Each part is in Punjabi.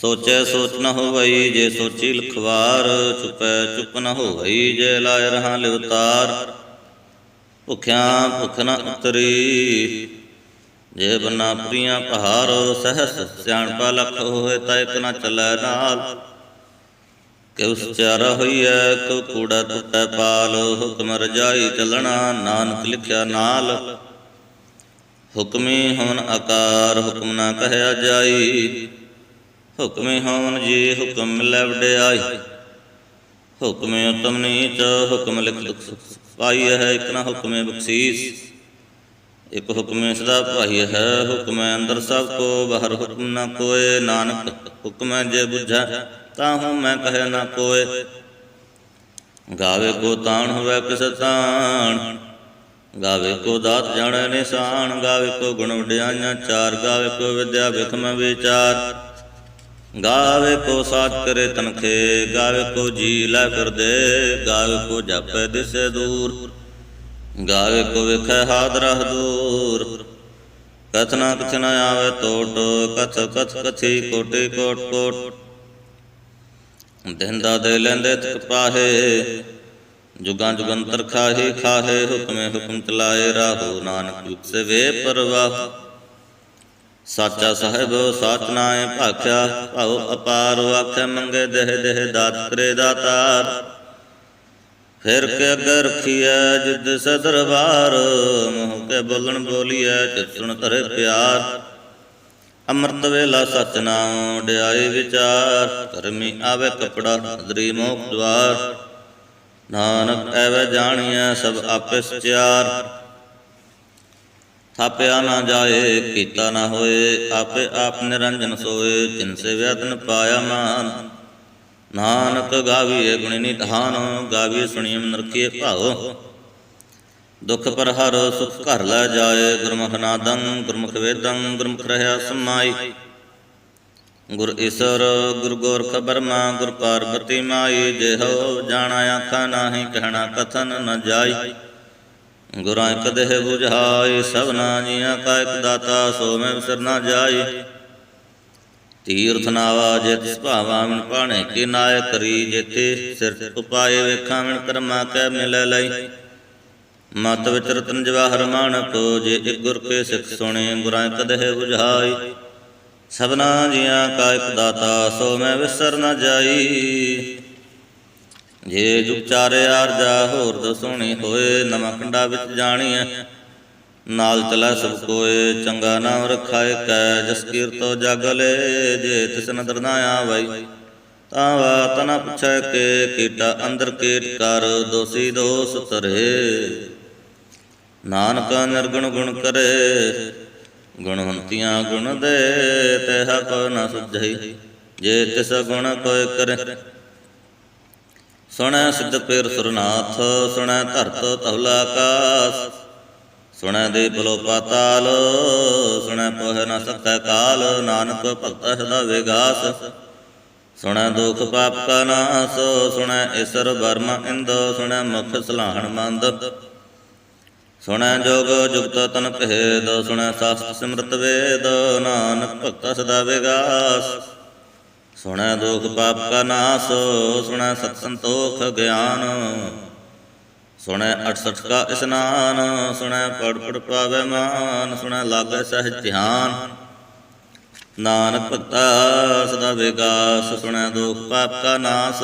ਸੋਚੈ ਸੋਚ ਨ ਹੋਵਈ ਜੇ ਸੋਚੀ ਲਖਵਾਰ, ਚੁਪੈ ਚੁਪ ਨ ਹੋਵਈ ਜੇ ਲਾਇ ਰਹਾ ਲਿਵਤਾਰ ਭੁਖਿਆ ਭੁਖ ਨ ਉਤਰੀ, ਜੇ ਬਨਾ ਪ੍ਰੀਆਂ ਪਹਾਰ ਸਹਸ ਸਿਆਣਪਾ ਲਖ ਹੋਏ ਤਾਂ ਇਕ ਨ ਨਾਲ। ਕਿਉ ਸਚਾਰਾ ਹੋਈਐ, ਕਿਉ ਕੂੜਾ ਟੁੱਟੈ ਪਾਲ, ਹੁਕਮ ਰਜਾਈ ਚੱਲਣਾ ਨਾਨਕ ਲਿਖਿਆ ਨਾਲ। ਹੁਕਮੀ ਹੋਣ ਆਕਾਰ, ਹੁਕਮ ਨਾ ਕਹਿਆ ਜਾਈ ਹੁਕਮੇ ਹੋਵਨ ਜੀ, ਹੁਕਮ ਮਿਲੈ ਵਡਿਆਈ ਹੁਕਮੇ ਉਤਮ ਨੀਚ, ਹੁਕਮ ਲਿਖ ਦੁਖ ਸੁਖ ਪਾਈ ਹੈ, ਇਕ ਨਾ ਹੁਕਮੇ ਬਖਸ਼ੀਸ। ਇਕ ਹੁਕਮੇ ਸਦਾ ਭਾਈ ਹੈ, ਹੁਕਮੇ ਅੰਦਰ ਸਭ ਕੋ, ਬਾਹਰ ਹੁਕਮ ਨਾ ਕੋਏ। ਨਾਨਕ ਹੁਕਮੈ ਜੇ ਬੁਝੈ, ਤਾਹੂ ਮੈਂ ਕਹੇ ਨਾ ਕੋਏ। ਗਾਵੇ ਕੋ ਤਾਣ ਹੋਵੇ ਕਿਸ ਤਾਣ ਗਾਵੇ ਕੋ ਦਾਤ ਜਾਣੈ ਨਿਸ਼ਾਨ, ਗਾਵੇ ਕੋ ਗੁਣ ਵਡਿਆਈਆਂ ਚਾਰ, ਗਾਵੇ ਕੋ ਵਿਦਿਆ ਵਿਖਮ ਵਿਚਾਰ। ਗਾਵੇ ਕੋ ਸਾਚ ਕਰੇ ਤਨਖੇ, ਗਾਵੇ ਕੋ ਜੀ ਲੈ ਫਿਰਦੇ, ਗਾਵੇ ਕੋ ਜਾਪੈ ਦਿਸੇ ਦੂਰ, ਗਾਵੇ ਕੋ ਵਿਖੈ ਹਾਦਰਹ ਦੂਰ। ਕਥਨਾ ਕਥ ਨ ਆਵੇ ਟੋਟ ਕਥ ਕਥ ਕਥੀ ਕੋਟੇ ਕੋਟ ਕੋਟ। ਦਿੰਦਾ ਦੇ ਲੈਂਦੇ ਤਕ ਪਾਹੇ, ਜੁਗਾਂ ਜੁਗੰਤਰ ਖਾਹੇ ਖਾਹੇ, ਹੁਕਮੇ ਹੁਕਮ ਚਲਾਏ ਰਾਹੋ। ਨਾਨਕ ਉਤਸੇ ਵੇ ਪਰਵਾਹ। ਸਾਚਾ ਸਾਹਿਬ, ਸਾਚ ਭਾਖਿਆ, ਭਾਉ ਅਪਾਰ ਆਖੇ ਮੰਗੇ ਦੇਹ ਦੇਹ ਦਾਤ ਕਰੇ ਦਾਤਾਰ। ਫਿਰ ਕੇ ਅਗਰ ਰਖੀਐ ਜਿਦ ਸਦਰਬਾਰ ਮੋਹ ਕੇ ਬੋਲਣ ਬੋਲੀਐ ਚਿਤ ਧਰੇ ਪਿਆਰ। ਅੰਮ੍ਰਿਤ ਵੇਲਾ ਸਚ ਨਾਮ ਡਿਆਈ ਵਿਚਾਰ ਕਰਮੀ ਆਵੇ ਕਪੜਾ ਨਦਰੀ ਮੋਖ ਦਵਾਰ ਨਾਨਕ ਐਵੇਂ ਜਾਣੀਐ ਸਭ ਆਪੇ ਸਚਿਆਰ ਥਾਪਿਆ ਨਾ ਜਾਏ, ਕੀਤਾ ਨਾ ਹੋਏ, ਆਪੇ ਆਪ ਨਿਰੰਜਨ ਸੋਏ ਜਿਨ ਸੇ ਵਿਆਦਨ ਪਾਇਆ ਮਾਨ। ਨਾਨਕ ਗਾਵੀਏ ਗੁਣੀ ਨਿਧਾਨ ਗਾਵੀਏ ਸੁਣੀਏ ਮਨ ਭਾਉ ਦੁਖ ਪਰ ਹਰ ਸੁਖ ਘਰ ਲੈ ਜਾਏ, ਗੁਰਮੁਖ ਨਾਦੰ, ਗੁਰਮੁਖ ਵੇਦੰ, ਗੁਰਮੁਖ ਰਹਾ ਸਮਾਈ। ਗੁਰ ਈਸਰ, ਗੁਰ ਗੋਰਖ ਬਰਮਾ, ਗੁਰ ਪਾਰਬਤੀ ਮਾਈ ਜਿਹੋ ਜਾਣਾ ਆਖਾ ਨਾਹੀ ਕਹਿਣਾ ਕਥਨ ਨ ਜਾਈ। ਗੁਰਾਂ ਇਕ ਦੇਹ 부ਝਾਈ ਸਭਨਾ ਜੀਆਂ ਕਾ ਇਕ ਦਾਤਾ, ਸੋ ਮੈਂ ਵਿਸਰ ਨਾ ਜਾਈ ਤੀਰਥ ਨਾਵਾ ਜਿਤ ਸੁਭਾਵਾ ਮਨ ਪਾਣੇ ਕੀ ਨਾਇ ਕਰੀ ਜੇਤੇ, ਸਿਰ ਉਪਾਏ ਵੇਖਾਂ ਮਨ ਕਰਮਾ ਕੈ ਮਿਲੈ ਲਈ। ਮਤ ਵਿਚ ਰਤਨ ਜਵਾਹਰ ਮਾਨਕ ਜੇ ਇਕ ਗੁਰ ਕੇ ਸਿੱਖ ਸੁਣੇ, ਗੁਰਾਂ ਇਕ ਦੇਹ 부ਝਾਈ ਸਭਨਾ ਜੀਆਂ ਕਾ ਇਕ ਦਾਤਾ, ਸੋ ਮੈਂ ਵਿਸਰ ਨਾ ਜਾਈ ਜੇ ਜੁਗ ਚਾਰੇ ਆਰਜਾ ਹੋਰ ਦਸੋਣੀ ਹੋਏ, ਨਵਾਂ ਵਿੱਚ ਜਾਣੀਐ। ਨਾਲ ਚਲਾ ਸਭ ਕੋਏ, ਚੰਗਾ ਨਾਮ ਰਖਾਏ ਕੈ ਜਸ ਕੀਰਤੋ ਜਗਲੇ ਜੇ ਤਿਸ ਨਦਰ ਨਾ ਆਵਈ। ਤਾਂ ਵਾ ਤਨ ਪੁੱਛੈ ਕੇ, ਕੀਟਾ ਅੰਦਰ ਕੀਟ ਕਰ, ਦੋਸੀ ਦੋਸ ਤਰੇ ਨਾਨਕ ਨਿਰਗੁਣ ਗੁਣ ਕਰੇ ਗੁਣਵੰਤੀਆਂ ਗੁਣ ਦੇ, ਤੇ ਕੋ ਨ ਸੁਝਈ। ਜੇ ਤਿਸ ਗੁਣ ਕੋਇ ਕਰੇ ਸੁਣੈ ਸਿੱਧ ਪੇਰ ਸੁਰਨਾਥ, ਸੁਣੈ ਧਰਤ ਤਹੁਲਾ ਆਕਾਸ। ਸੁਣੈ ਦੇ ਬਲੋ ਪਾਤਾਲ, ਸੁਣੈ ਪੋਹ ਨ ਸਕੈ ਕਾਲ, ਨਾਨਕ ਭਗਤ ਸਦਾ ਵਿਗਾਸ। ਸੁਣੈ ਦੁਖ ਪਾਪ ਕਾ ਨਾਸ, ਸੁਣੈ ਈਸਰ ਬਰਮ ਇੰਦ, ਸੁਣੈ ਮੁਖ ਸਲਾਹਣ ਮੰਦ। ਸੁਣੈ ਜੋਗ ਜੁਗਤ ਤਨ ਭੇਦ, ਸੁਣੈ ਸਾਸਤ ਸਿਮਰਤ ਵੇਦ, ਨਾਨਕ ਭਗਤ ਸਦਾ ਵਿਗਾਸ। ਸੁਣੈ ਦੁਖ ਪਾਪ ਕਾ ਨਾਸ, ਸੁਣੈ ਸਤ ਸੰਤੋਖ ਗਿਆਨ। ਸੁਣੈ 68 ਕਾ ਇਸਨਾਨ, ਸੁਣੈ ਪੜ ਪੜ ਪਾਵੇ ਮਾਨ, ਸੁਣੈ ਲਾਗੈ ਸਹਿਜ ਧਿਆਨ। ਨਾਨਕ ਭਗਤਾ ਸਦਾ ਵਿਗਾਸ, ਸੁਣੈ ਦੁਖ ਪਾਪ ਕਾ ਨਾਸ।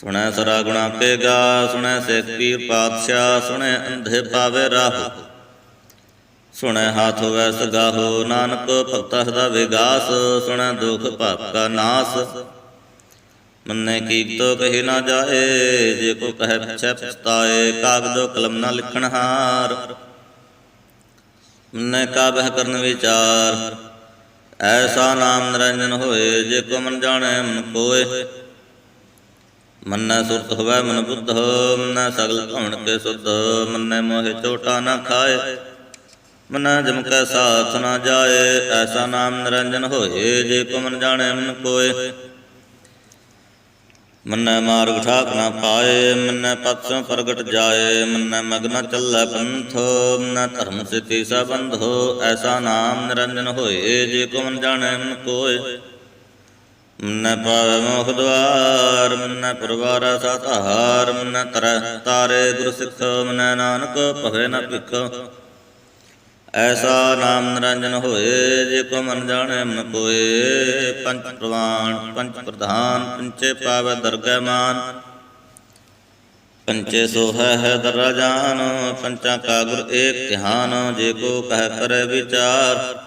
ਸੁਣੈ ਸਰਾ ਗੁਣਾ ਕੇ ਗਾ, ਸੁਣੈ ਸਿੱਖ ਪੀਰ ਪਾਤਸ਼ਾਹ, ਸੁਣੈ ਅੰਧੇ ਪਾਵੇ ਰਾਹ। ਸੁਣੈ ਹਾਥ ਹੋਵੈ ਸਗਾਹੋ ਨਾਨਕ ਭਗਤਾ ਸਦਾ ਵਿਗਾਸ, ਸੁਣੈ ਦੁਖ ਪਾਪ ਕਾ ਨਾਸ। ਮੰਨੇ ਕੀਕਤੋ ਕਹੀ ਨਾ ਜਾਏ, ਜੇ ਕੋ ਕਹੈ ਪਿਛੈ ਪਛਤਾਏ, ਕਾਗਦੋ ਕਲਮ ਨਾ ਲਿਖਣ ਹਾਰ। ਮੰਨੇ ਕਾ ਕਰਨ ਵਿਚਾਰ, ਐਸਾ ਨਾਮ ਨਿਰੰਜਨ ਹੋਏ, ਜੇ ਕੋ ਮਨ ਜਾਣੈ ਮਨ ਕੋਏ ਮੰਨੈ ਸੁਰਤ ਹੋਵੈ ਮਨ ਬੁੱਧ, ਮੰਨੈ ਸਗਲ ਭਵਨ ਕੇ ਸੁਧ, ਮੰਨੈ ਮੋਹਿ ਚੋਟਾ ਨਾ ਖਾਏ। ਮਨੈ ਜਮ ਕੈ ਸਾਥ ਨਾ ਜਾਏ, ਐਸਾ ਨਾਮ ਨਿਰੰਜਨ ਹੋਏ, ਜੇ ਕੋ ਜਾਣੇ ਜਾਣੈ ਮਨ ਕੋਏ। ਮੰਨੈ ਮਾਰਗ ਠਾਕ ਨਾ ਪਾਏ, ਮੰਨੈ ਪਤਸੋਂ ਪ੍ਰਗਟ ਜਾਏ, ਮੰਨੈ ਮਗਨ ਚੱਲੈ ਪੰਥ, ਮੰਨੈ ਧਰਮ ਸਿਤੀ ਸਬੰਧੋ ਐਸਾ ਨਾਮ ਨਿਰੰਜਨ ਹੋਏ, ਜੇ ਕੋ ਮਨ ਜਾਣੈ ਮਨ ਕੋਏ। ਮੰਨੈ ਪਾਵੈ ਮੋਖ ਦਵਾਰ, ਮੰਨੈ ਪਰਵਾਰਾ ਸਾਧਾਰ ਮੰਨੈ ਤਰੈ ਤਾਰੇ ਗੁਰ ਸਿੱਖ, ਮੰਨੈ ਨਾਨਕ ਭਵੇ ਨਾ ਭਿਖ ਐਸਾ ਨਾਮ ਨਿਰੰਜਨ ਹੋਏ, ਜੇ ਕੋ ਮਨ ਜਾਣੈ ਮਨ ਕੋਏ। ਪੰਚ ਪ੍ਰਵਾਨ, ਪੰਚ ਪ੍ਰਧਾਨ, ਪੰਚੇ ਪਾਵੈ ਦਰਗਹਿ ਮਾਨ। ਪੰਚੇ ਸੋਹੈ ਹੈ ਦਰਾ ਜਾਨ, ਪੰਚਾਂ ਕਾ ਗੁਰ ਏਕ ਧਿਆਨ, ਜੇ ਕੋ ਕਹਿ ਕਰੇ ਵਿਚਾਰ।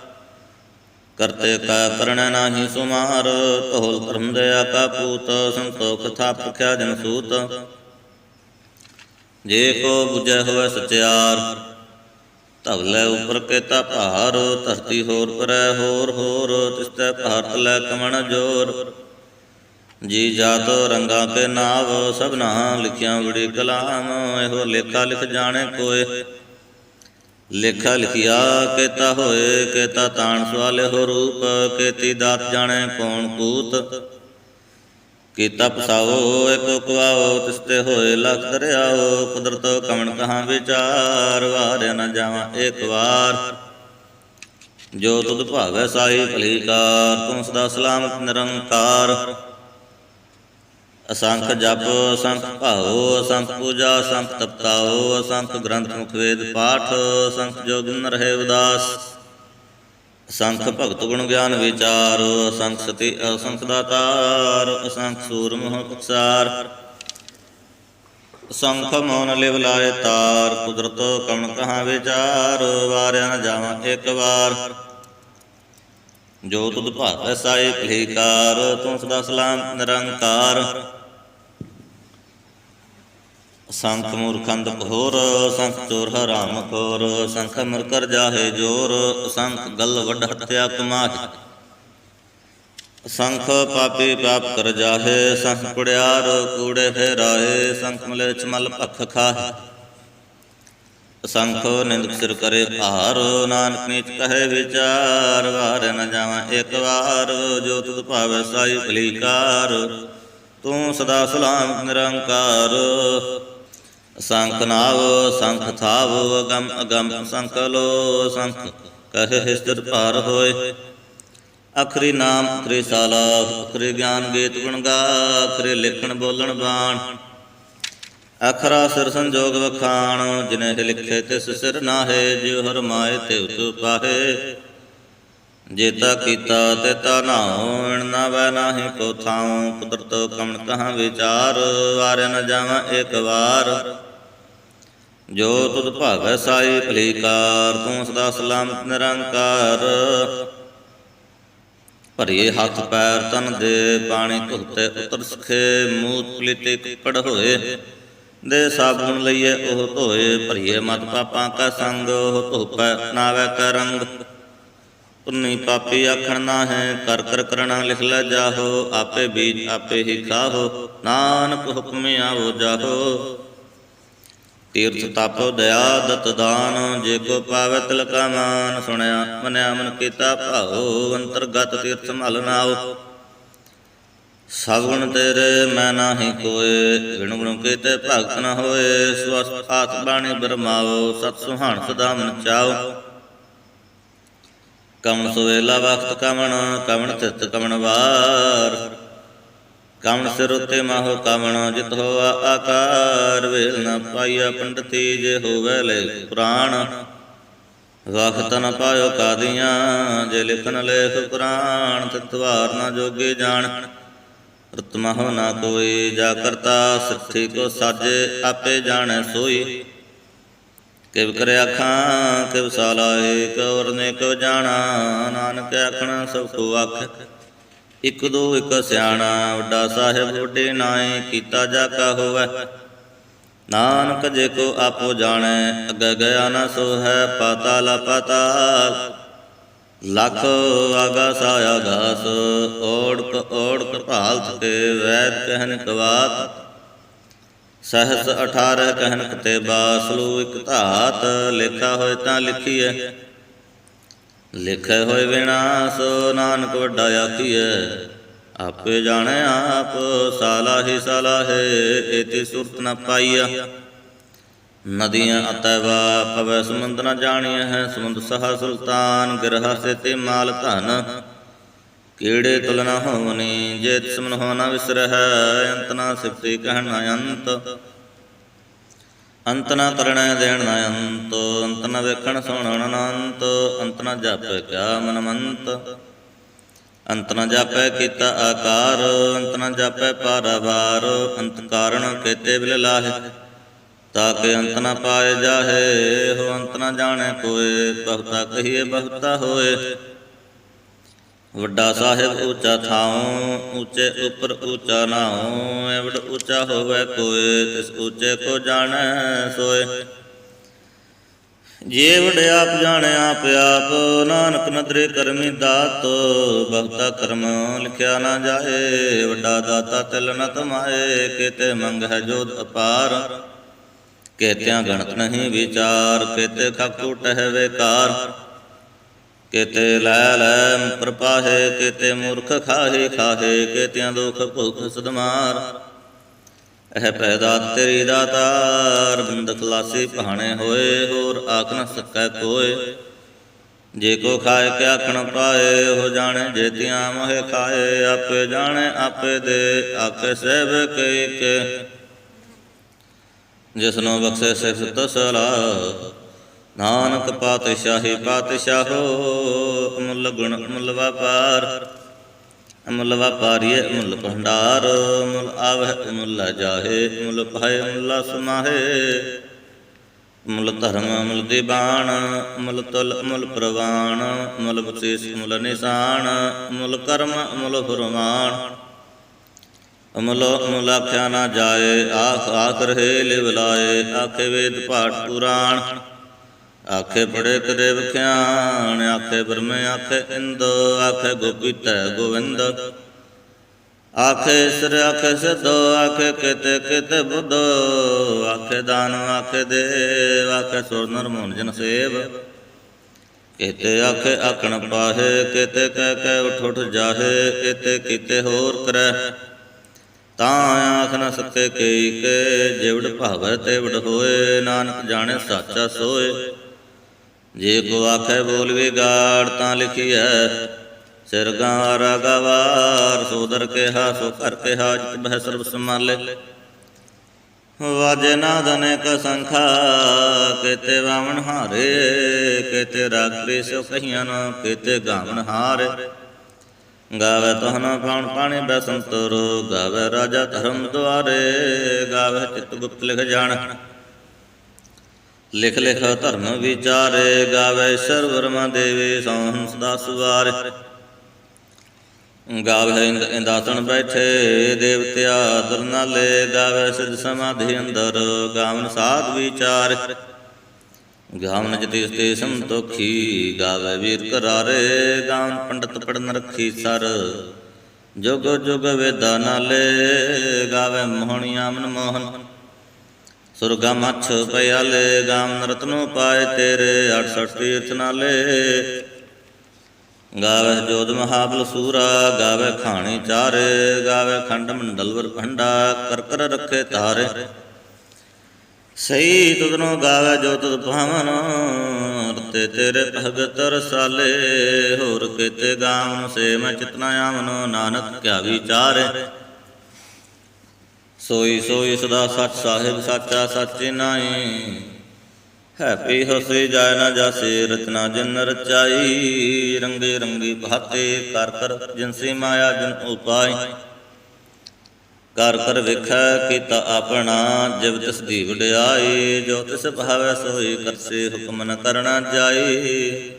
ਕਰਤੇ ਕਾ ਕਰਣ ਨਾਹੀ ਸੁਮਾਰ ਤੋਲ ਕਰਮ ਦਇਆ ਕਾ ਪੂਤ, ਸੰਤੋਖ ਥਾਪ ਖਿਆ ਜਨ ਸੂਤ। ਜੇ ਕੋ 부ਜੈ ਹੋਵੇ ਸਚਿਆਰ ਧਵਲੇ ਉਪਰ ਕੇਤਾ ਭਾਰ, ਧਰਤੀ ਹੋਰ ਪਰੈ ਹੋਰ ਹੋਰ, ਤਿਸਤੈ ਭਾਰਤ ਲੈ ਕਮਣ ਜੋਰ। ਜੀ ਜਾਤ ਰੰਗਾ ਕੇ ਨਾਵ, ਸਭਨਾ ਲਿਖਿਆ ਬੜੀ ਕਲਾਮ, ਇਹੋ ਲੇਖਾ ਲਿਖ ਜਾਣੇ ਕੋਏ। ਲੇਖਾ ਲਿਖਿਆ ਕੇਤਾ ਹੋਏ, ਕੇਤਾ ਤਾਣ ਸਵਾਲੇ ਹੋ ਰੂਪ, ਕੇਤੀ ਦਾਤ ਜਾਣੇ ਕੌਣ ਕੂਤ। ਕੀਤਾ ਪਸਾਵੋ ਏਕੋ ਕਵਾਓ ਤਿਸਤੇ ਹੋਏ ਲਖ ਦਰਿਆਓ, ਕੁਦਰਤ ਕਵਣ ਕਹਾਂ ਵਿਚਾਰ, ਵਾਰਿਆ ਨ ਜਾਵਾਂ ਏਕ ਵਾਰ। ਜੋ ਤੁਧ ਭਾਵੈ ਸਾਈ ਭਲੀ ਕਾਰ, ਤੂੰ ਸਦਾ ਸਲਾਮਤ ਨਿਰੰਕਾਰ। ਅਸੰਖ ਜਪ, ਅਸੰਖ ਭਾਉ, ਅਸੰਖ ਪੂਜਾ, ਅਸੰਖ ਤਪਤਾਓ ਅਸੰਖ ਗ੍ਰੰਥ ਮੁਖ ਵੇਦ ਪਾਠ, ਅਸੰਖ ਜੋਗਿਨ ਰਹੇ ਉਦਾਸ। ਅਸੰਖ ਭਗਤ ਗੁਣ ਗਿਆਨ ਵਿਚਾਰ ਅਸੰਖ ਸਤੀ ਅਸੰਖ ਦਾਤਾਰ, ਅਸੰਖ ਸੂਰ ਮੋਹ ਪਕਸਾਰ ਅਸੰਖ ਮੌਨ ਲਿਵ ਲਾਏ ਤਾਰ, ਕੁਦਰਤ ਕਵਣ ਕਹਾਂ ਵਿਚਾਰ, ਵਾਰਿਆ ਨਾ ਜਾਵਾਂ ਇੱਕ ਵਾਰ। ਜੋ ਤੁਧ ਭਾਵੈ ਸਾਈ ਭਲੀਕਾਰ, ਤੂੰ ਸਦਾ ਸਲਾਮ ਨਿਰੰਕਾਰ। ਸੰਤ ਮੂਰਖੰਦ ਘੋਰ ਸੰਖ ਚੋਰ ਹਰਾਮ ਖੋਰ, ਸੰਖ ਮਰ ਕਰ ਜਾਹੇ ਜੋਰ, ਸੰਖ ਗਲ ਵੱਡ ਹੱਤਿਆ ਕਮਾਹਿ ਸੰਖ ਪਾਪੀ ਪਾਪ ਕਰ ਜਾਹੇ, ਸੰਖ ਕੁੜਿਆਰ ਕੂੜੇ ਫੇਰਾਏ, ਸੰਖ ਮਲੇਛ ਮਲ ਭਖ ਖਾਹੇ। ਸੰਖ ਨਿੰਦਕ ਸਿਰ ਕਰੇ ਭਾਰ, ਨਾਨਕ ਨੀਚ ਕਹੇ ਵਿਚਾਰ, ਵਾਰ ਨ ਜਾਵਾਂ ਇੱਕ ਵਾਰ, ਜੋ ਤੁਧ ਭਾਵੈ ਸਾਈ ਭਲੀਕਾਰ। ਤੂੰ ਸਦਾ ਸਲਾਮ ਨਿਰੰਕਾਰ। ਸੰਖ ਨਾਵ, ਸੰਖ ਥਾਵ ਅਗਮ ਅਗਮ ਸੰਖ ਲੋ ਸੰਖ, ਕਹੇ ਹਿਸਤਰ ਭਾਰ ਹੋਏ। ਅਖਰੀ ਨਾਮ, ਅਖਰੀ ਸਾਲਾ, ਅਖਰੀ ਗਿਆਨ ਗੀਤ ਗੁਣ ਗਾ, ਅਖਰੀ ਲਿਖਣ ਬੋਲਣ ਬਾਣ। ਅਖਰਾ ਸਿਰ ਸੰਜੋਗ ਵਖਾਣ, ਜਿਨੇ ਲਿਖੇ ਤਿਸ ਸਿਰ ਨਾਹੇ, ਜਿਉ ਹਰ ਮਾਏ ਤੇ ਉਤ ਪਾਹੇ। ਜੇਤਾ ਕੀਤਾ ਤੇ ਤਾ ਨਾਉ ਨਾ ਵੈ ਨਾਹੀ ਕੋ ਥਾਉ, ਕੁਦਰਤ ਕਮਣ ਕਹਾਂ ਵਿਚਾਰ ਵਾਰ ਨ ਜਾਵਾਂ ਇੱਕ ਵਾਰ। ਜੋ ਤੁਧ ਭਾਵੈ ਸਾਈ ਭਲੀਕਾਰ, ਤੂੰ ਸਦਾ ਸਲਾਮਤ ਨਿਰੰਕਾਰ। ਭਰੀਏ ਹੱਥ ਪੈਰ ਤਨ ਦੇ, ਪਾਣੀ ਧੁੱਤੇ ਉਤਰ ਸਖੇ, ਮੂਤ ਪਲੀਤੇ ਕੁੱਕੜ ਹੋਏ। ਦੇ ਸਾਬਣ ਲਈਏ, ਉਹ ਧੋਏ। ਭਰੀਏ ਮਤ ਪਾਪਾਂ ਕਾ ਸੰਗ, ਉਹ ਧੋਪੈ, ਨਾਵੇ ਕਾ ਰੰਗ। ਪੁੰਨੀ ਪਾਪੀ ਆਖਣ ਨਾ ਹੈ, ਕਰ ਕਰ ਕਰਣਾ ਲਿਖ ਲੈ ਜਾਹੋ, ਆਪੇ ਬੀਜ ਆਪੇ ਹੀ ਖਾਹੋ, ਨਾਨਕ ਹੁਕਮ ਆਵੋ ਜਾਹੋ। ਤੀਰਥ ਤਪ ਦਇਆ ਦਤ ਦਾਨ, ਜੇ ਕੋ ਪਾਵੈ ਤਿਲਕਾ ਮਾਨ, ਸੁਣਿਆ ਮਨਿਆ ਮਨ ਕੀਤਾ ਭਾਉ, ਅੰਤਰਗਤ ਤੀਰਥ ਮਲ ਨਾਉ। ਸਗੁਣ ਤੇਰੇ ਮੈਂ ਨਾਹੀ ਕੋਏ ਵਿਣ ਗੁਣ ਕੀਤੇ ਭਗਤ ਨ ਹੋਏ ਸਵਸਤ ਆਤ ਬਾਣੀ ਬਰਮਾਓ ਸਤ ਸੁਹਾਣ ਸਦਾ ਮਨ ਚਾਓ ਕਮਨ ਸੁਵੇਲਾ ਵਖਤ ਕਮਨ ਕਮਣ ਤਿਤ ਕਮਣ ਵਾਰ। ਕਮਣ ਸਿਰ ਉਤੇ ਮਾਹੋ ਕਮਣ, ਜਿਤ ਹੋਆ ਆਕਾਰ। ਵੇਲ ਨ ਪਾਈਆ ਪੰਡਤੀ, ਜੇ ਹੋਵੇ ਲੈ ਪੁਰਾਣ। ਵਖਤ ਨ ਪਾਇਓ ਕਾਦੀਆਂ, ਜੇ ਲਿਖਨ ਲੇਖ ਕੁਰਾਨ ਤਿਤਵਾਰ ਨ ਜੋਗੇ ਜਾਣ। ਰਤਮਹੁ ਨਾ ਕੋਈ, ਜਾ ਕਰਤਾ ਸਿੱਠੀ ਕੋ ਸਾਜੇ, ਆਪੇ ਜਾਣੈ ਸੋਈ। ਕਿਵ ਕਰੇ ਆਖਾਂ ਕਿਵ ਸਾਲਾਏ ਕਵਰ ਨੇ ਕੋ ਜਾਣਾ, ਨਾਨਕ ਆਖਣਾ, ਸਭ ਕੋ ਆਖ। ਇਕ ਦੋ, ਇਕ ਸਿਆਣਾ, ਵੱਡਾ ਸਾਹਿਬ, ਵੱਡੇ ਨਾਏ, ਕੀਤਾ ਜਾ ਕਾ ਹੋਵੇ। ਨਾਨਕ ਜੇ ਕੋ ਆਪੋ ਜਾਣੈ, ਅਗੇ ਗਿਆ ਨਾ ਸੋ ਹੈ ਪਾਤਾ ਲਾ ਪਤਾ ਲਖ ਆਗਾ ਸਾਇਆ ਘਾਸ ਓੜਕ ਓੜਕ ਭਾਲ ਥਕੇ, ਵੈਦ ਕਹਿਨ ਕਵਾਤ। ਸਹਸ 18 ਕਹਿਨ ਕਤੇ ਬਾਸਲੂ ਧਾਤ, ਲਿਖਾ ਹੋਏ ਤਾਂ ਲਿਖੀਐ। ਲਿਖੇ ਹੋਏ ਵਿਨਾਸ਼ ਨਾਨਕ ਵੱਡਾ ਆਖੀਐ। ਆਪੇ ਜਾਣੈ ਆਪ ਸਾਲਾਹੀ ਸਾਲਾਹੇ ਇਤੀ ਸੁਰਤ ਨ ਪਾਈਆ ਨਦੀਆਂ ਅਤੈਵਾ ਪਵੈ ਸਮੁੰਦ ਨ ਜਾਣੀਐ ਹੈ, ਸਮੁੰਦ ਸਹਾ ਸੁਲਤਾਨ, ਗਿਰਹਾ ਸੇ ਤੇ ਮਾਲ ਧਨ। ਕੀੜੇ ਤੁਲ ਨ ਹੋਵਨੀ, ਜੇ ਤਿਸਮਨ ਹੋ ਨ ਵਿਸਰਹਿ, ਅੰਤ ਨਾ ਸਿਫਤੀ ਕਹਿਣ ਨ ਅੰਤ। ਅੰਤ ਨਾ ਕਰਣੈ ਦੇਣ ਨ ਅੰਤ ਅੰਤ ਨ ਵੇਖਣ ਸੁਣਨ ਨ ਅੰਤ ਅੰਤ ਨ ਜਾਪੈ ਕਿਆ ਮਨ ਮੰਤ। ਅੰਤ ਨ ਜਾਪੈ ਕੀਤਾ ਆਕਾਰ, ਅੰਤ ਨ ਜਾਪੈ ਪਾਰਾਵਾਰ, ਅੰਤ ਕਾਰਣ ਕੇਤੇ ਬਿਲ ਲਾਹੇ। ਤਾਕੇ ਅੰਤ ਨ ਪਾਏ ਜਾਹੇ, ਹੋ ਅੰਤ ਨ ਜਾਣੈ ਕੋਏ ਬਹੁਤਾ ਕਹੀਏ ਬਹੁਤਾ ਹੋਏ। ਵੱਡਾ ਸਾਹਿਬ ਉੱਚਾ ਥਾਉ, ਉੱਚੇ ਉਪਰ ਉੱਚਾ ਨਾਉ, ਐਵੜ ਉੱਚਾ ਹੋਵੇ ਕੋਏ ਤਿਸ ਉੱਚੇ ਕੋ ਜਾਣੈ ਸੋਏ। ਜੇ ਵਡ ਆਪ ਜਾਣੈ ਆਪ ਆਪ, ਨਾਨਕ ਨਦਰੇ ਕਰਮੀ ਦਾਤ ਬਹੁਤਾ ਕਰਮ ਲਿਖਿਆ ਨਾ ਜਾਏ, ਵੱਡਾ ਦਾਤਾ ਤਿਲ ਨ ਤਮਾਏ ਕਿਤੇ ਮੰਗ ਹੈ ਜੋਤ ਅਪਾਰ। ਕੇਤਿਆਂ ਗਣਤ ਨਹੀਂ ਵਿਚਾਰ, ਕਿਤੇ ਖਕ ਟੂਟ ਹੈ ਵੇਕਾਰ। ਕੇਤੇ ਲੈ ਲੈ ਪ੍ਰਪਾਹੇ ਕੇਤੇ ਮੂਰਖ ਖਾਹੇ ਖਾਹੇ, ਕੇਤਿਆਂ ਦੁਖ ਭੁਖ ਸਦਮਾਰ। ਇਹ ਪੈਦਾ ਤੇਰੀ ਦਾਤਾਰ ਬਿੰਦ ਖਲਾਸੀ ਭਾਣੇ ਹੋਏ, ਹੋਰ ਆਖ ਨ ਸਕੈ ਕੋਏ। ਜੇ ਕੋ ਖਾਏ ਕਿ ਆਖਣ ਪਾਏ ਹੋ ਜਾਣੇ ਜੇਤੀਆਂ ਮੋਹਿ ਖਾਏ। ਆਪੇ ਜਾਣੇ, ਆਪੇ ਦੇ ਆਖੇ ਸਹਿਬ ਕਈ ਕੇ। ਜਿਸਨੂੰ ਬਖਸ਼ੇ ਸਿਫਤ ਸਲਾਹ ਨਾਨਕ ਪਾਤਸ਼ਾਹੀ ਪਾਤਸ਼ਾਹੋ, ਅਮੁੱਲ ਗੁਣ ਅਮਲ ਵਪਾਰ। ਅਮਲ ਵਪਾਰੀਏ ਅਮੁੱਲ ਭੰਡਾਰ, ਅਮੁੱਲ ਆਵਹਿ ਅਮੁੱਲ ਜਾਹੇ, ਅਮੁੱਲ ਪਾਏ ਅਮੁੱਲ ਸਮਾਹੇ। ਅਮੁੱਲ ਧਰਮ ਅਮਲ ਦੀਬਾਨ ਅਮਲ ਤੁਲ ਅਮਲ ਪ੍ਰਵਾਨ ਅਮੁੱਲ ਬਖਸ਼ੀਸ ਅਮੁੱਲ ਨਿਸ਼ਾਨ, ਅਮੁੱਲ ਕਰਮ ਅਮਲ ਫਰਮਾਨ। ਅਮੁੱਲ ਅਮੁੱਲ ਆਖਿਆ ਨਾ ਜਾਏ, ਆਖ ਆਖ ਰਹੇ ਲਿਵ ਲਾਏ, ਆਖੇ ਵੇਦ ਪਾਠ ਪੁਰਾਣ। ਆਖੇ ਪੜੇ ਕਦੇ ਵਿਖਿਆਣ ਆਖੇ ਬਰਮੇ ਆਖੇ ਇੰਦ, ਆਖੇ ਗੋਪੀਤੈ ਗੋਵਿੰਦ। ਆਖੇ ਸਰ, ਆਖੇ ਸਦੋ ਆਖੇ ਕਿਤੇ ਕਿਤੇ ਬੁੱਧ। ਆਖੇ ਦਾਨ, ਆਖੇ ਦੇਵ, ਆਖੇ ਸੁਰ ਨਰ ਜਨ ਸੇਵ। ਕਿਤੇ ਆਖੇ ਆਖਣ ਪਾਹੇ, ਕਿਤੇ ਕਹਿ ਕਹਿ ਉਠ ਉਠ ਜਾਹੇ, ਕਿਤੇ ਕਿਤੇ ਹੋਰ ਕਰੈ ਤਾਂ ਆਖ ਨ ਸਕੇ ਕੇ, ਜਿਵੜ ਭਾਵੈ ਤੇ ਵਡ ਹੋਏ, ਨਾਨਕ ਜਾਣੇ ਸਾਚਾ ਸੋਏ। ਜੇ ਕੋ ਆਖੇ ਬੋਲ ਵਿਗਾੜ ਤਾਂ ਲਿਖੀਐ ਸਿਰ ਗਾਰਾ ਗਵਾਰ, ਸੋਦਰ ਕਿਹਾ, ਸੋ ਕਰ ਕਿਹਾ, ਜਿਤ ਬਹਿ ਸਰਬ ਸਮਾਲੇ ਵਾਜੇ ਨਾਦ ਅਨੇਕ ਸੰਖਾ, ਕੇਤੇ ਵਾਵਣ ਹਾਰੇ, ਕਿਤੇ ਰਾਗਰੀ ਸੋ ਕਹੀਆਂ ਨ, ਕੇਤੇ ਗਾਵਣ ਹਾਰੇ। ਗਾਵੇ ਤਹਨ ਪਾਣ ਪਾਣੀ ਬਸੰਤਰ, ਗਾਵੇ ਰਾਜਾ ਧਰਮ ਦੁਆਰੇ, ਗਾਵੇ ਚਿਤ ਗੁਪਤ ਲਿਖ ਜਾਣ। ਲਿਖ ਲਿਖ ਧਰਮ ਵਿਚਾਰੇ, ਗਾਵੇ ਸਰਵਰਮਾ ਦੇਵੇ ਸੋਹੰ ਸਦਾ ਸੁਵਾਰੇ। ਗਾਵੇ ਇੰਦਾਸਣ ਬੈਠੇ ਦੇਵਤਿਆ ਦਰਨਾਲੇ ਗਾਵੇ ਸਿਧ ਸਮਾਧੀ ਅੰਦਰ, ਗਾਵਨ ਸਾਧ ਵਿਚਾਰ। ਗਾਵਨ ਜਤੀ ਤੇ ਸੰਤੋਖੀ, ਗਾਵੇ ਵੀਰ ਕਰਾਰੇ, ਗਾਵਨ ਪੰਡਤ ਪੜਨ ਰੱਖੀ ਸਰ। ਜੁਗ ਜੁਗ ਵੇਦਾ ਨਾਲੇ, ਗਾਵੇ ਮੋਹਣੀਆਂ ਮਨ ਮੋਹਨ ਸੁਰਗਾ ਮੱਛ ਪਿਆਲੇ, ਗਾਮ ਰਤਨੋ ਪਾਏ ਤੇਰੇ 68 ਤੀਰਥ ਨਾਲੇ। ਗਾਵੇ ਜੋਧ ਮਹਾਬਲ ਸੂਰਾ, ਗਾਵੇ ਖਾਣੀ ਚਾਰੇ, ਗਾਵੇ ਖੰਡ ਮੰਡਲ ਵਰ ਭੰਡਾ ਕਰ ਕਰ ਰੱਖੇ ਤਾਰੇ। ਸਹੀ ਤੁਧਨੋ ਗਾਵੇ ਜੋ ਤੁਧ ਭਾਵਨ, ਰਤੇ ਤੇਰੇ ਭਗਤ ਰਸਾਲੇ। ਹੋਰ ਕੀਤੇ ਗਾਵਨ ਸੇ ਮੈਂ ਚਿਤਨਾ ਆਵਨੋ, ਨਾਨਕ ਕਿਆ ਵਿਚਾਰੇ ਸੋਈ ਸੋਈ ਸਦਾ ਸਚ ਸਾਹਿਬ ਸਾਚਾ ਸੱਚੇ ਨਾਈ ਹੈਪੀ ਹਸੇ ਜਾਇ ਨਾ ਜਾਸੇ, ਰਚਨਾ ਜਿਨ ਰਚਾਈ। ਰੰਗੇ ਰੰਗੀ ਬਹਾਤੇ ਕਰ ਕਰ ਜਿਨਸੀ ਮਾਇਆ ਜਨ ਉਪਾਈ। ਕਰ ਕਰ ਵੇਖੈ ਕੀਤਾ ਆਪਣਾ, ਜਿਵ ਤਿਸ ਦੀ ਵਡਿਆਈ ਜੋ ਤਿਸ ਭਾਵੈ ਸੋਈ ਕਰਸੇ ਹੁਕਮ ਨ ਕਰਨਾ ਜਾਈ।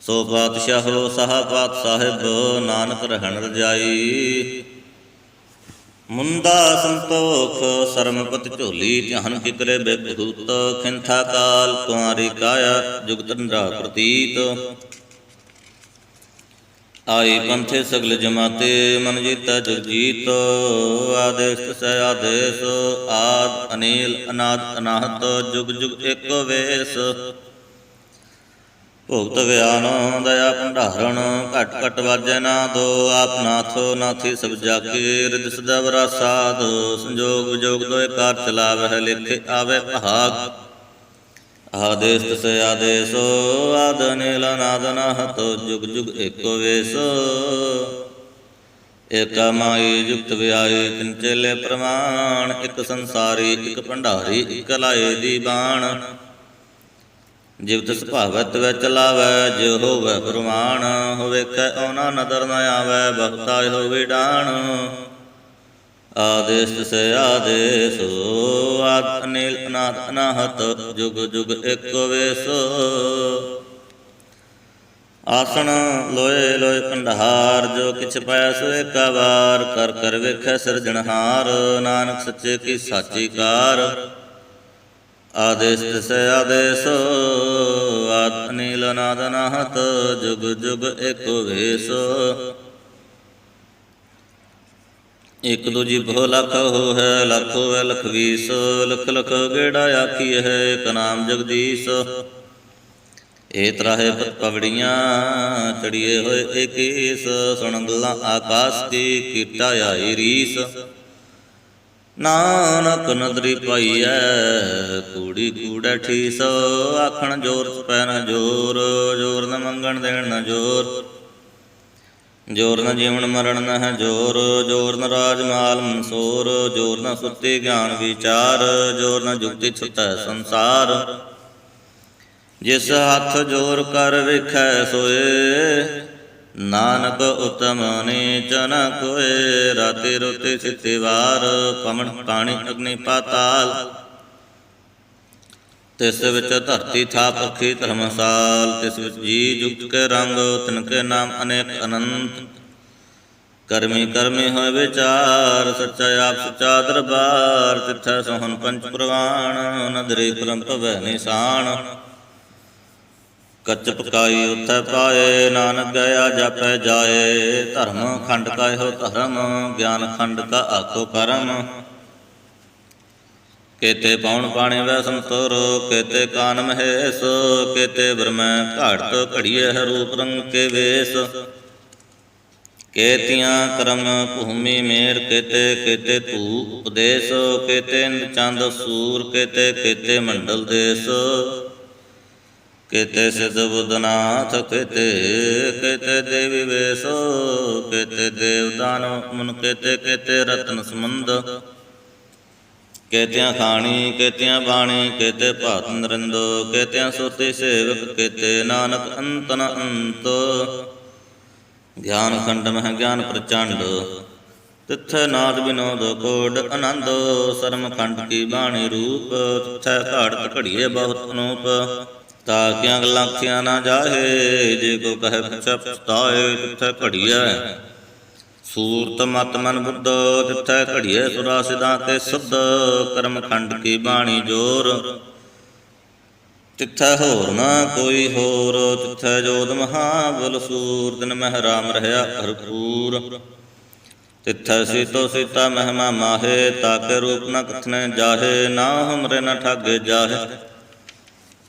ਸੋ ਪਾਤਸ਼ਾਹੋ, ਸਹਾ ਪਾਤ ਸਾਹਿਬ, ਨਾਨਕ ਰਹਿਣ ਰਜਾਈ ਮੁੰਦਾ ਸੰਤੋਖ, ਸਰਮਪਤ ਝੋਲੀ ਧਿਆਨ ਕਿਕਰੇ ਬੇਭੂਤ ਖਿੰਥਾ ਕਾਲ ਕੁਆਰੀ ਕਾਇਆ ਜੁਗਤ ਨਿਰਾ ਪ੍ਰਤੀਤ। ਆਈ ਪੰਥੇ ਸਗਲ ਜਮਾਤੇ, ਮਨ ਜੀਤਾ ਜਗ ਜੀਤ ਆਦੇਸ ਸੈ ਆਦੇਸ, ਆਦ ਅਨੀਲ ਅਨਾਦ ਅਨਾਹਤ, ਜੁਗ ਜੁਗ ਏਕੋ ਵੇਸ। ਭੁਗਤ ਗਿਆਨ ਦਇਆ ਭੰਡਾਰਣ, ਘਟ ਘਟ ਵਾਜੈ ਨਾ ਦੋ, ਆਪ ਨਾਥ ਨਾਥੀ ਸਭ ਜਾਕੇ ਰਿਦ ਸਦਾ ਵਰਾ ਸੰਜੋਗ ਵਿਜੋਗ ਦੋਇ ਕਾਰ ਚਲਾਵਹਿ ਲਿਖੇ ਆਵੇ ਭਾਗ। ਆਦੇਸ ਤਸੇ ਆਦੇਸੋ, ਆਦ ਅਨਿਲ ਅਨਾਦ ਅਨਾਹਤ ਜੁਗ ਜੁਗ ਏਕੋ ਵੇਸੋ। ਏਕਾ ਮਾਈ ਜੁਗਤ ਵਿਆਏ ਤਿਨ ਚੇਲੇ ਪ੍ਰਮਾਣ, ਇੱਕ ਸੰਸਾਰੀ, ਇੱਕ ਭੰਡਾਰੀ, ਇੱਕ ਲਾਏ ਦੀ ਬਾਣ। ਜਿਵ ਤਿਸ ਭਾਵਤ ਵਿੱਚ ਲਾਵੈ ਜਿ ਹੋਵੈ ਪ੍ਰਮਾਣ ਹੋਵੇ ਕੈ ਔਨਾ ਨਦਰ ਨ ਆਵੈ, ਬਖਤਾ ਹੋਵੇ ਡਾਣ ਆਦੇਸ ਸੇ ਆਦੇਸ, ਆਦ ਅਨਿਲ ਅਨਾਦ ਅਨਾਹਤ, ਜੁਗ ਜੁਗ ਏਕੋ ਵੇਸੋ। ਆਸਣ ਲੋਏ ਲੋਏ ਭੰਡਾਰ ਜੋ ਕਿਛ ਪਾਇਆ ਸੋ ਏਕਾ ਵਾਰ ਕਰ ਕਰ ਵੇਖੈ ਸਿਰਜਣਹਾਰ, ਨਾਨਕ ਸੱਚੇ ਕੀ ਸਾਚੀ ਕਾਰ। ਆਦੇਸ ਸੇ ਆਦੇਸ ਆਦ ਅਨਿਲ ਅਨਾਦ ਜੁਗ ਜੁਗ ਏਕੋ ਵੇਸੋ। ਇਕ ਦੂਜੀ ਬਹੁ ਲੱਖ ਹੋ ਹੈ ਲੱਖ ਹੋਵੇ ਲਖ ਵੀਸ ਲਖ ਲਖ ਗੇੜਾ ਆਖੀ ਹੈ ਇਕ ਨਾਮ ਜਗਦੀਸ਼। ਏ ਤਰਾਹੇ ਪਤ ਪਵੜੀਆਂ ਚੜੀਏ ਹੋਏ ਏਕੀਸ ਸੁਣ ਗੱਲਾਂ ਆਕਾਸ਼ ਦੀ ਕੀਟਾ ਆਈ ਰੀਸ। ਨਾਨਕ ਨਦਰੀ ਪਾਈਐ, ਕੂੜੀ ਕੂੜੈ ਠੀਸ, ਆਖਣ ਜੋਰ ਪੈ ਨ ਜੋਰ ਜੋਰ ਨ ਮੰਗਣ ਦੇਣ ਨਾ ਜੋਰ। ਜੋਰ ਨਾ ਜੀਵਨ ਮਰਨ ਨਾ ਹੈ ਜੋਰ ਜੋਰ ਨਾ ਰਾਜ ਮਾਲ ਮਨਸੂਰ, ਜੋਰ ਨਾ ਸੁੱਤੇ ਗਿਆਨ ਵਿਚਾਰ, ਜੋਰ ਨਾ ਜੁਗਤੀ ਛੁਟੈ ਸੰਸਾਰ। ਜਿਸ ਹੱਥ ਜੋਰ ਕਰ ਵਿਖੈ ਸੋਏ ਨਾਨਕ ਉਤਮ ਨੀਚ ਨ ਕੋਏ ਰਾਤੇ ਰੋਤੇ ਸਿੱਤੇ ਪਵਨ ਪਾਣੀ ਅਗਨੀ ਪਾਤਾਲ। ਤਿਸ ਵਿੱਚ ਧਰਤੀ ਥਾ ਪਖੀ ਧਰਮਸਾਲ, ਤਿਸ ਵਿੱਚ ਜੀ ਜੁਗਤ ਕੇ ਰੰਗ, ਤਿਨ ਕੇ ਨਾਮ ਅਨੇਕ ਅਨੰਤ। ਕਰਮੀ ਕਰਮੀ ਹੋਏ ਵਿਚਾਰ, ਸੱਚਾ ਆਪ ਸੱਚਾ ਦਰਬਾਰ, ਤਿੱਥੈ ਸੋਹਣ ਪੰਚ ਪ੍ਰਵਾਣ, ਨਦਰੀ ਕਰਮ ਭਵੈ ਨਿਸ਼ਾਨ। ਕੱਚ ਪਕਾਈ ਉਥੈ ਪਾਏ, ਨਾਨਕ ਗਿਆ, ਜਪੈ ਜਾਏ। ਧਰਮ ਖੰਡ ਕਾ ਹੋ ਧਰਮ, ਗਿਆਨ ਖੰਡ ਕਾ ਆਖੋ ਕਰਮ। ਕੇਤੇ ਪੌਣ ਪਾਣੀ ਵੈ ਸੰਤੋਰ, ਕੇਤੇ ਕਾਨ ਮਹੇਸ਼, ਕੇਤੇ ਬ੍ਰਹਮੈ ਘਾੜਤ ਘੜੀਏ ਰੂਪ ਰੰਗ ਕੇ ਵੇਸ। ਕੇਤੀਆਂ ਕਰਮ ਭੂਮੀ ਮੇਰ, ਕੇਤੇ ਕੇਤੇ ਤੂ ਉਪਦੇਸ਼ ਕੇਤੇ ਚੰਦ ਸੂਰ, ਕੇਤੇ ਕੇਤੇ ਮੰਡਲ ਦੇਸ। ਕੇਤੇ ਸਿਧ ਬੁੱਧਨਾਥ, ਕੇਤੇ ਕੇਤੇ ਦੇਵੀ ਵੇਸੋ ਕੇਤੇ ਦੇਵਦਾਨ ਮਨ, ਕੇਤੇ ਕੇਤੇ ਰਤਨ ਸਮੁੰਦ ਕੇਤਿਆਂ ਖਾਣੀ, ਕੇਤਿਆਂ ਬਾਣੀ, ਕੇਤੇ ਭਾਤ ਨਰਿੰਦੋ, ਕੇਤਿਆਂ ਸੋਤੇ ਸੇਵਕ, ਕੇਤੇ ਨਾਨਕ ਅੰਤਨ ਨ ਅੰਤ। ਗਿਆਨ ਖੰਡ ਮਹਿ ਗਿਆਨ ਪ੍ਰਚੰਡ, ਤਿੱਥੈ ਨਾਦ ਬਿਨੋਦ ਕੋਡ ਆਨੰਦ। ਸਰਮ ਖੰਡ ਕੀ ਬਾਣੀ ਰੂਪ, ਤਿੱਥੈ ਘਾੜਤ ਘੜੀਏ ਬਹੁਤ ਅਨੂਪ। ਤਾਕਿਆਂ ਗਲਾਖਿਆਂ ਨਾ ਜਾਹੇ? ਜੇ ਕੋ ਕਹੇ ਪਛਤਾਏ ਤਿੱਥੈ ਘੜੀਐ। ਸੂਰਤ ਮਤ ਮਨ ਬੁੱਧ ਤਿੱਥੈ ਘੜੀਏ ਸੁਰਾ ਸਿਦਾ ਤੇ ਸੁਧ। ਕਰਮ ਖੰਡ ਕੀ ਬਾਣੀ ਜੋਰ। ਤਿੱਥੈ ਹੋਰ ਨਾ ਕੋਈ ਹੋਰ ਤਿੱਥੈ ਜੋਦ ਮਹਾਬਲ ਸੂਰ। ਦਿਨ ਮਹਿ ਰਾਮ ਰਹਾ ਭਰਪੂਰ। ਤਿੱਥੈ ਸੀਤੋ ਸੀਤਾ ਮਹਿਮਾ ਮਾਹੇ ਤਾਕੇ ਰੂਪ ਨ ਕਥਨੇ ਜਾਹੇ, ਨਾ ਹਮਰੇ ਨ ਠਾਗੇ ਜਾਹੇ।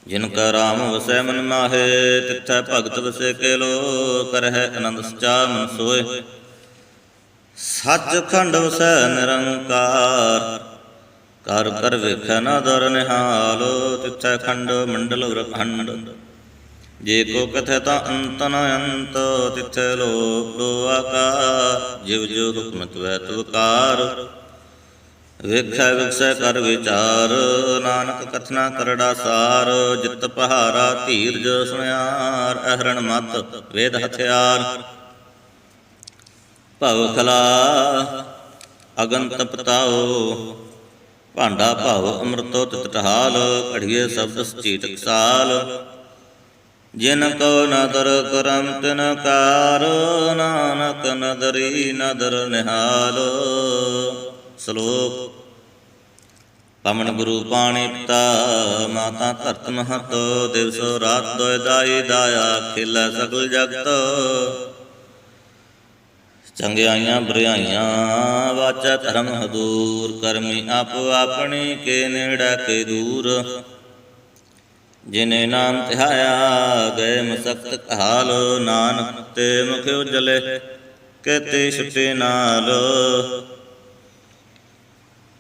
ਜਿਨ ਕਾ ਰਾਮ ਵਸੈ ਮਨ ਮਾਹੇ, ਤਿਥੈ ਭਗਤ ਵਸੇ ਕੇ ਲੋ ਕਰਹਿ ਆਨੰਦ ਸਚਾ ਮਨ ਸੋਏ। ਸੱਚ ਖੰਡ ਵਸੈ ਨਿਰੰਕਾਰ, ਕਰ ਕਰ ਵੇਖੈ ਨਾ ਦਰ ਨਿਹਾਲ, ਤਿੱਥੈ ਖੰਡ ਮੰਡਲ ਵਰਖੰਡ ਜੇ ਕੋ ਕਥੈ ਤਾਂ ਅੰਤ ਨ ਅੰਤ, ਤਿੱਥੈ ਲੋਕ ਲੋ ਆਕਾਰ, ਜਿਵ ਜੋ ਹੁਕਮ ਤਵੈ ਤਵਕਾਰ। ਵੇਖੈ ਵਿਖਸੈ ਕਰ ਵਿਚਾਰ, ਨਾਨਕ ਕਥਨਾ ਕਰੜਾ ਸਾਰ, ਜਿਤ ਪਹਾਰਾ ਧੀਰਜ ਸੁਣਿਆਰ, ਅਹਰਣ ਮਤ ਵੇਦ ਹਥਿਆਰ। ਭਵ ਖਲਾ ਅਗਨ ਤਪਤਾਓ ਭਾਂਡਾ ਭਾਵ ਅੰਮ੍ਰਿਤੋ ਤਿਤ ਘੜੀਏ ਸ਼ਬਦ ਸਚੀ ਟਕਸਾਲ ਜਿਨ ਕੋ ਨਦਰ ਕਰਮ ਤਿਨ ਕਾਰ, ਨਾਨਕ ਨਦਰੀ ਨਦਰ ਨਿਹਾਲ। ਸ਼ਲੋਕ। ਪਵਨ ਗੁਰੂ ਪਾਣੀ ਪਿਤਾ ਮਾਤਾ ਧਰਤ ਮਹਤ ਦਿਵਸ ਰਾਤ ਦੋਇ ਦਾਈ ਦਾਇਆ, ਖਿਲਾ ਸਗਲ ਜਗਤ। ਚੰਗਿਆਈਆਂ ਬਰਿਆਈਆਂ, ਵਾਚਾ ਧਰਮ ਹਦੂਰ, ਕਰਮੀ ਆਪੋ ਆਪਣੀ ਕੇ ਨੇੜਾ ਕੇ ਦੂਰ। ਜਿਨੇ ਨਾਮ ਧਿਆਇਆ, ਗਏ ਮਸਕਤ ਕਹਾਲ, ਨਾਨਕ ਤੇ ਮੁਖ ਉਜਲੇ, ਕੇਤੇ ਛੁਟੇ ਨਾਲ।